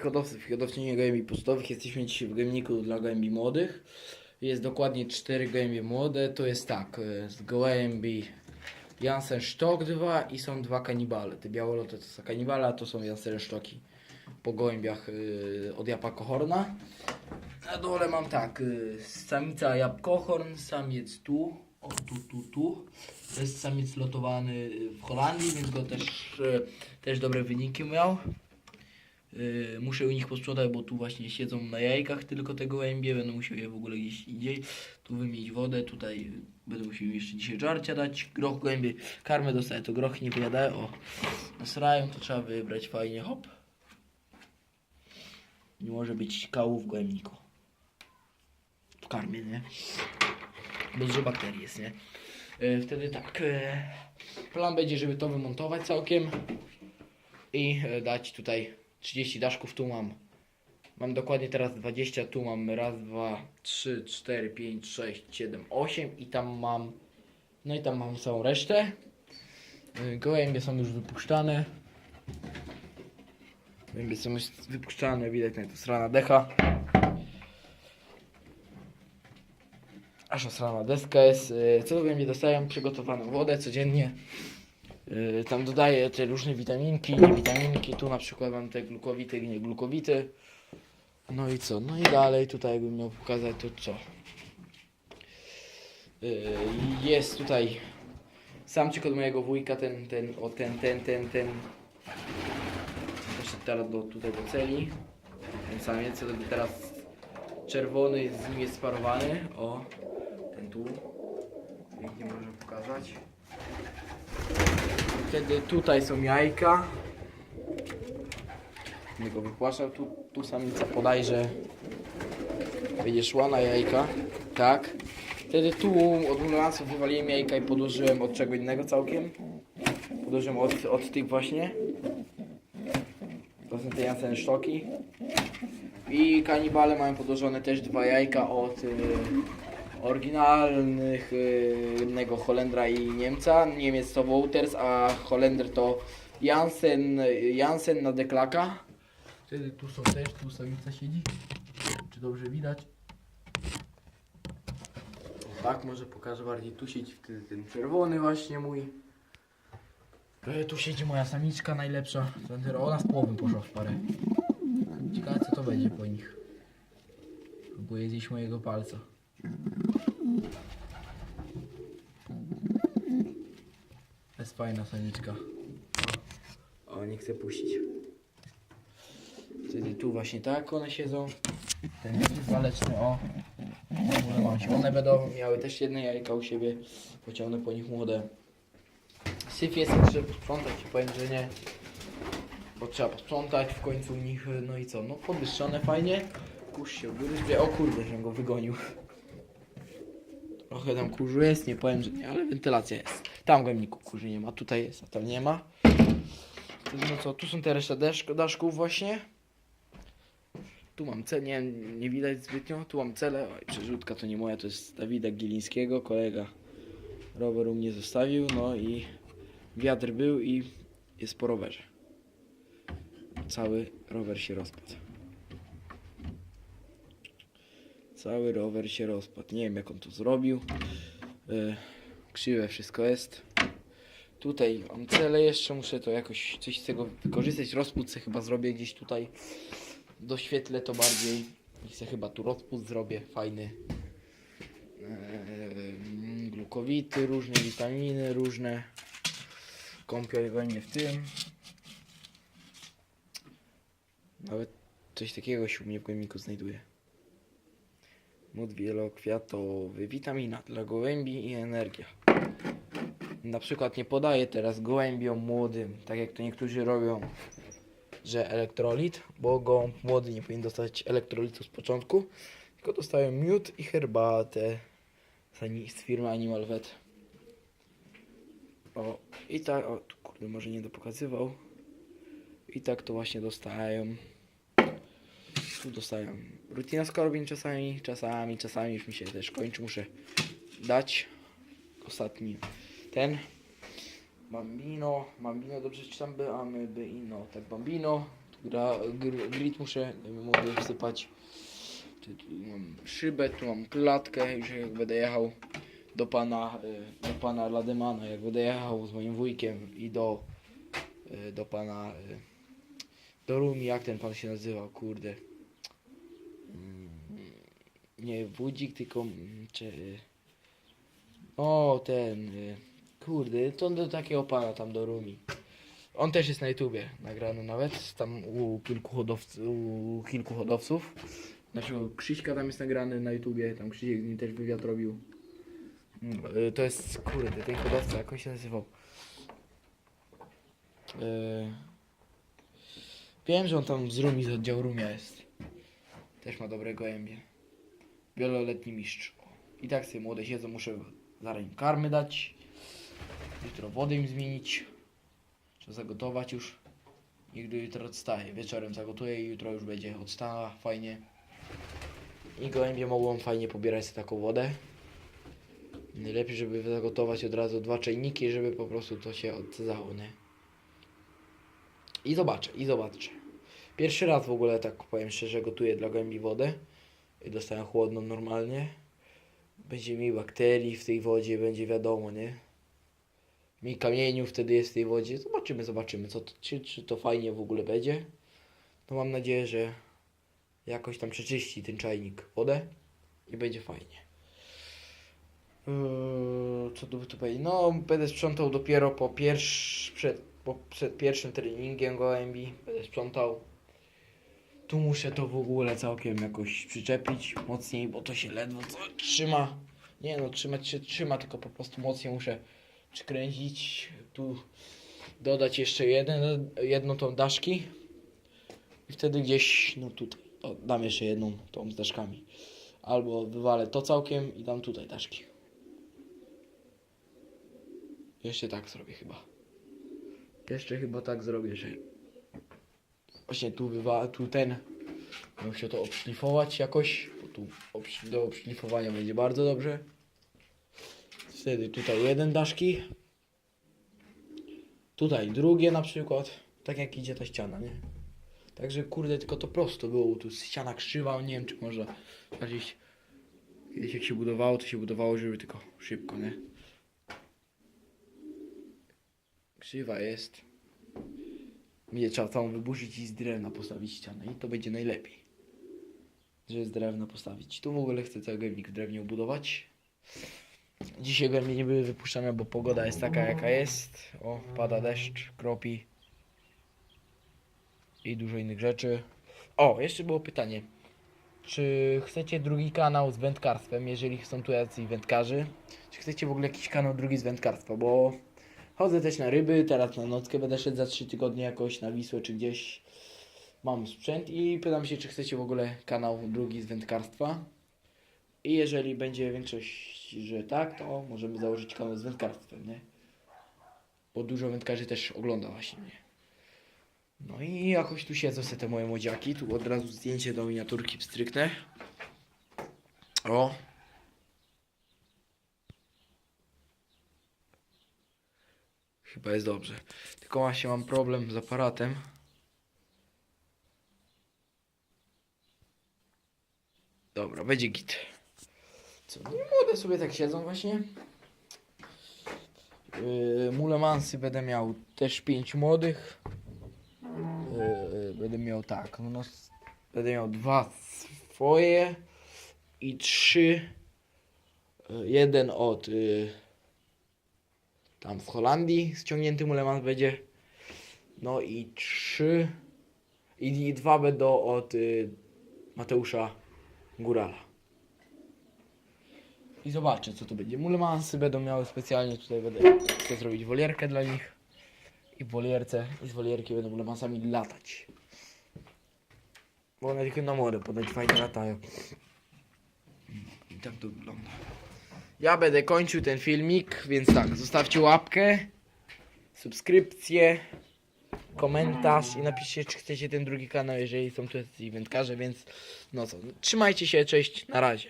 hodowcy, w hodowczyni gołębi pocztowych. Jesteśmy dzisiaj w gojemniku dla gołębi młodych. Jest dokładnie cztery gołębie młode. To jest tak, e, z gołębi Jansen Sztok 2 i są dwa kanibale. Te białoloty to są kanibale, a to są Jansen Sztoki po gołębiach e, od Japakohorna. Na dole mam tak, y, samica jabłkochorn, samiec tu, o tu, tu, tu. To jest samiec lotowany w Holandii, więc go też, też dobre wyniki miał. Y, Muszę u nich posprzątać, bo tu właśnie siedzą na jajkach tylko te gołębie, będę musiał je w ogóle gdzieś indziej. Tu wymienić wodę, tutaj będę musiał jeszcze dzisiaj żarcia dać. Groch gołębie, karmę dostaję, to grochy nie wyjadają, o. Nasrają, to trzeba wybrać fajnie, hop. Nie może być kału w gołębniku w karmie, nie? Bo dużo bakterii jest, nie? E, Wtedy tak. e, Plan będzie, żeby to wymontować całkiem i e, dać tutaj 30 daszków. Tu mam. Mam dokładnie teraz 20. Tu mam raz, dwa, trzy, cztery, pięć, sześć, siedem, osiem i tam mam. No i tam mam całą resztę. E, Gołębie są już wypuszczane. Gołębie są już wypuszczane, widać na to strana decha. Aż osrana deska jest. y, Co gołębie dostają? Przygotowaną wodę codziennie. Y, Tam dodaję te różne witaminki, niewitaminki. Tu na przykład mam te glukowity i nieglukowity. No i co? No i dalej tutaj jakbym miał pokazać to co. Y, Jest tutaj samczyk od mojego wujka, ten, ten, o ten, ten, ten, ten. Poszedł teraz do, tutaj do celi. Ten samiec, teraz czerwony z nim jest sparowany. O, ten tu. Pięknie można pokazać. Wtedy tutaj są jajka. Nie go wypłaszczał. Tu, tu samica podajże będzie szła na jajka. Tak. Wtedy tu od ambulansów wywaliłem jajka i podłożyłem od czego innego całkiem. Podłożyłem od, od tych właśnie. To są te Jansen sztoki. I kanibale mają podłożone też dwa jajka od y, oryginalnych y, jednego Holendra i Niemca. Niemiec to Wouters, a Holender to Jansen, Jansen na deklaka. Wtedy tu są też, tu samica siedzi. Czy dobrze widać? Tak, może pokażę bardziej. Tu siedzi wtedy ten czerwony właśnie mój. E, Tu siedzi moja samiczka najlepsza. Ona z połową poszła w parę. Ciekawe co to będzie po nich. Próbuję zjeść mojego palca. To jest fajna samiczka. O, nie chcę puścić. Wtedy tu właśnie tak one siedzą. Ten jest waleczny, o. One będą miały też jedne jajka u siebie. Pociągnę po nich młode. Syf jest, trzeba posprzątać, powiem, że nie. Bo trzeba posprzątać w końcu u nich, no i co, no podwyższone fajnie. Kurz się ugryzł, o kurde, że go wygonił. Trochę tam kurzu jest, nie powiem, że nie, ale wentylacja jest. Tam w gojemniku kurzy nie ma, tutaj jest, a tam nie ma. No co, tu są te reszta deszk, daszków właśnie. Tu mam cel, nie, nie widać zbytnio, tu mam cele, oj, przerzutka to nie moja, to jest Dawida Gielińskiego, kolega rower u mnie zostawił, no i wiatr był i jest po rowerze. Cały rower się rozpadł. Cały rower się rozpadł. Nie wiem jak on to zrobił. Yy, krzywe wszystko jest. Tutaj mam cele jeszcze, muszę to jakoś coś z tego wykorzystać. Rozpód chyba zrobię gdzieś tutaj. Doświetlę to bardziej. I chyba tu rozpód zrobię, fajny. Yy, glukowity, różne witaminy, różne. Kąpiel w tym. Nawet coś takiego się u mnie w gojemniku znajduje. Mód wielokwiatowy, witamina dla gołębi i energia. Na przykład nie podaję teraz gołębiom młodym, tak jak to niektórzy robią, że elektrolit, bo gołąb młody nie powinien dostać elektrolitu z początku, tylko dostają miód i herbatę z firmy Animal Vet. O, i tak, o, kurde, może nie dopokazywał. I tak to właśnie dostają. Tu dostają rutina skorbin czasami, czasami, czasami już mi się też kończy, muszę dać ostatni ten. Bambino, Bambino dobrze czytam by, a my by ino, tak Bambino. gra, gr, grit muszę młody wsypać. Tu, tu mam szybę, tu mam klatkę, już jak będę jechał do pana, y, do pana Lademana, jak będę jechał z moim wujkiem i do, y, do pana, y, do Rumi, jak ten pan się nazywał, kurde. Nie Wódzik, tylko, mm, czy, o ten, y, kurde, to do takiego pana tam do Rumi. On też jest na YouTubie nagrany nawet, tam u kilku hodowców, u kilku hodowców. Znaczy u Krzyśka tam jest nagrany na YouTubie, tam Krzysiek z nim też wywiad robił. Mm, y, To jest, kurde, ten hodowca, jak on się nazywał? Y, Wiem, że on tam z Rumi, z oddziału Rumia jest. Też ma dobre gołębie. Wieloletni mistrz. I tak sobie młode siedzą, muszę zaraz im karmy dać. Jutro wodę im zmienić. Trzeba zagotować już. Nigdy jutro odstaje. Wieczorem zagotuję i jutro już będzie odstała fajnie. I gołębie mogą fajnie pobierać sobie taką wodę. Najlepiej, żeby zagotować od razu dwa czajniki, żeby po prostu to się odsadzało, nie? I zobaczę, i zobaczę. Pierwszy raz w ogóle, tak powiem szczerze, gotuję dla gołębi wodę. I dostałem chłodną normalnie. Będzie mi bakterii w tej wodzie, będzie wiadomo, nie? Mi kamieniu wtedy jest w tej wodzie. Zobaczymy, zobaczymy, co to, czy, czy to fajnie w ogóle będzie. No mam nadzieję, że jakoś tam przeczyści ten czajnik wodę i będzie fajnie. Yy, co tu by tu powiedzieć? No, będę sprzątał dopiero po, pierwsz, przed, przed pierwszym treningiem gołębi. Będę sprzątał. Tu muszę to w ogóle całkiem jakoś przyczepić mocniej, bo to się ledwo co trzyma. Nie no, trzymać się trzyma, tylko po prostu mocniej muszę przykręcić. Tu dodać jeszcze jeden, jedną tą daszki. I wtedy gdzieś, no tutaj, o, dam jeszcze jedną tą z daszkami. Albo wywalę to całkiem i dam tutaj daszki. Jeszcze tak zrobię chyba. Jeszcze chyba tak zrobię, że właśnie tu wywa, tu ten muszę to obszlifować jakoś, bo tu do obszlifowania będzie bardzo dobrze. Wtedy tutaj jeden daszki. Tutaj drugie na przykład. Tak jak idzie ta ściana, nie? Także kurde, tylko to prosto było. Tu ściana krzywa, nie wiem czy może bardziej kiedyś jak się budowało, to się budowało, żeby tylko szybko, nie? Krzywa jest. Będzie trzeba całą wyburzyć i z drewna postawić ścianę i to będzie najlepiej. Że z drewna postawić. Tu w ogóle chcę cały gębnik w drewnie ubudować. Dzisiaj gębie nie były wypuszczane, bo pogoda jest taka jaka jest. O, pada deszcz, kropi. I dużo innych rzeczy. O, jeszcze było pytanie. Czy chcecie drugi kanał z wędkarstwem, jeżeli są tu jacyś wędkarzy? Czy chcecie w ogóle jakiś kanał drugi z wędkarstwa? Bo chodzę też na ryby, teraz na nockę będę szedł za 3 tygodnie jakoś na Wisłę czy gdzieś. Mam sprzęt i pytam się, czy chcecie w ogóle kanał drugi z wędkarstwa. I jeżeli będzie większość, że tak, to możemy założyć kanał z wędkarstwem, nie? Bo dużo wędkarzy też ogląda właśnie mnie. No i jakoś tu siedzą sobie te moje młodziaki. Tu od razu zdjęcie do miniaturki pstryknę. O. Chyba jest dobrze. Tylko właśnie mam problem z aparatem. Dobra, będzie git. Co? Młode sobie tak siedzą właśnie. Yy, mulemansy będę miał też pięć młodych. Yy, będę miał tak, no, no będę miał dwa swoje i trzy. Yy, jeden od yy, tam z Holandii ściągnięty mulemans będzie. No i trzy i, i dwa będą od yy, Mateusza Górala. I zobaczę co to będzie. Mulemansy będą miały specjalnie tutaj będę chcę zrobić wolierkę dla nich. I w wolierce, i z wolierki będą mulemansami latać. Bo one tylko na morę ponoć fajnie latają. I tak to wygląda. Ja będę kończył ten filmik, więc tak, zostawcie łapkę, subskrypcję, komentarz i napiszcie, czy chcecie ten drugi kanał, jeżeli są tu wędkarze, więc no co, trzymajcie się, cześć, na razie.